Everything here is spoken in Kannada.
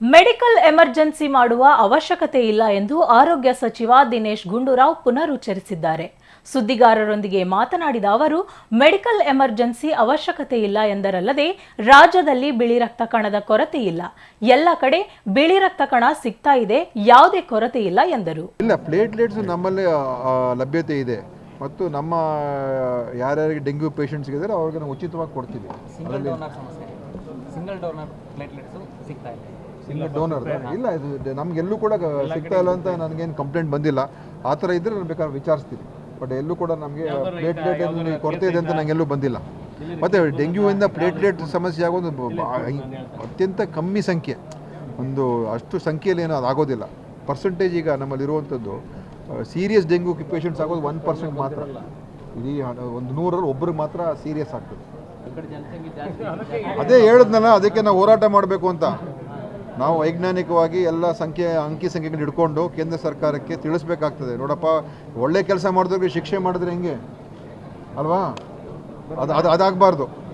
ಮೆಡಿಕಲ್ ಎಮರ್ಜೆನ್ಸಿ ಮಾಡುವ ಅವಶ್ಯಕತೆ ಇಲ್ಲ ಎಂದು ಆರೋಗ್ಯ ಸಚಿವ ದಿನೇಶ್ ಗುಂಡೂರಾವ್ ಪುನರುಚ್ಚರಿಸಿದ್ದಾರೆ. ಸುದ್ದಿಗಾರರೊಂದಿಗೆ ಮಾತನಾಡಿದ ಅವರು ಮೆಡಿಕಲ್ ಎಮರ್ಜೆನ್ಸಿ ಅವಶ್ಯಕತೆ ಇಲ್ಲ ಎಂದರಲ್ಲದೆ ರಾಜ್ಯದಲ್ಲಿ ಬಿಳಿ ರಕ್ತ ಕಣದ ಕೊರತೆ ಇಲ್ಲ. ಎಲ್ಲ ಕಡೆ ಬಿಳಿ ರಕ್ತ ಕಣ ಸಿಗ್ತಾ ಇದೆ ಯಾವುದೇ ಕೊರತೆ ಇಲ್ಲ ಎಂದರು. ಇಲ್ಲ ಪ್ಲೇಟ್ಲೆಟ್ಸ್ ನಮ್ಮಲ್ಲಿ ಲಭ್ಯತೆ ಇದೆ. ಮತ್ತು ನಮ್ಮ ಯಾರ್ಯಾರಿಗೆ ಡೆಂಗ್ಯೂ ಪೇಷಂಟ್ಸ್ ಇದ್ದಾರೆ ಅವ್ರಿಗೆ ನಾವು ಉಚಿತವಾಗಿ ಕೊಡ್ತೀವಿ. ಸಿಂಗಲ್ ಡೋನರ್ ಸಮಸ್ಯೆ ಸಿಂಗಲ್ ಡೋನರ್ ಪ್ಲೇಟ್ಲೆಟ್ಸು ಸಿಗ್ತಾ ಇಲ್ಲ ಸಿಂಗಲ್ ಡೋನರ್ ಇಲ್ಲ ಇದು ನಮ್ಗೆಲ್ಲೂ ಕೂಡ ಸಿಗ್ತಾ ಇಲ್ಲ. ಅಂತ ನನಗೇನು ಕಂಪ್ಲೇಂಟ್ ಬಂದಿಲ್ಲ. ಆ ಥರ ಇದ್ದರೆ ನಾನು ಬೇಕಾದ್ರೆ ವಿಚಾರಿಸ್ತೀನಿ. ಬಟ್ ಎಲ್ಲೂ ಕೂಡ ನಮಗೆ ಪ್ಲೇಟ್ಲೆಟ್ ಕೊರತೆ ಇದೆ ಅಂತ ನಂಗೆಲ್ಲೂ ಬಂದಿಲ್ಲ. ಮತ್ತು ಡೆಂಗ್ಯೂವಿಂದ ಪ್ಲೇಟ್ಲೆಟ್ ಸಮಸ್ಯೆ ಆಗೋದು ಅತ್ಯಂತ ಕಮ್ಮಿ ಸಂಖ್ಯೆ. ಒಂದು ಅಷ್ಟು ಸಂಖ್ಯೆಯಲ್ಲಿ ಏನೋ ಅದು ಆಗೋದಿಲ್ಲ. ಪರ್ಸೆಂಟೇಜ್ ಈಗ ನಮ್ಮಲ್ಲಿರುವಂಥದ್ದು ಸೀರಿಯಸ್ ಡೆಂಗ್ಯೂ ಪೇಷಂಟ್ಸ್ ಆಗೋದು ಒನ್ ಪರ್ಸೆಂಟ್ ಮಾತ್ರ. ಇಡೀ ಒಂದು ನೂರಲ್ಲಿ ಒಬ್ಬರಿಗೆ ಮಾತ್ರ ಸೀರಿಯಸ್ ಆಗ್ತದೆ. ಅದೇ ಹೇಳಿದ್ನಲ್ಲ, ಅದಕ್ಕೆ ನಾವು ಹೋರಾಟ ಮಾಡಬೇಕು ಅಂತ. ನಾವು ವೈಜ್ಞಾನಿಕವಾಗಿ ಎಲ್ಲ ಸಂಖ್ಯೆ, ಅಂಕಿ ಸಂಖ್ಯೆಗಳನ್ನ ಹಿಡ್ಕೊಂಡು ಕೇಂದ್ರ ಸರ್ಕಾರಕ್ಕೆ ತಿಳಿಸ್ಬೇಕಾಗ್ತದೆ. ನೋಡಪ್ಪ, ಒಳ್ಳೆ ಕೆಲಸ ಮಾಡಿದವ್ರಿಗೆ ಶಿಕ್ಷೆ ಮಾಡಿದ್ರೆ ಹೆಂಗೆ? ಅಲ್ವಾ? ಅದು ಅದು, ಅದಾಗಬಾರ್ದು.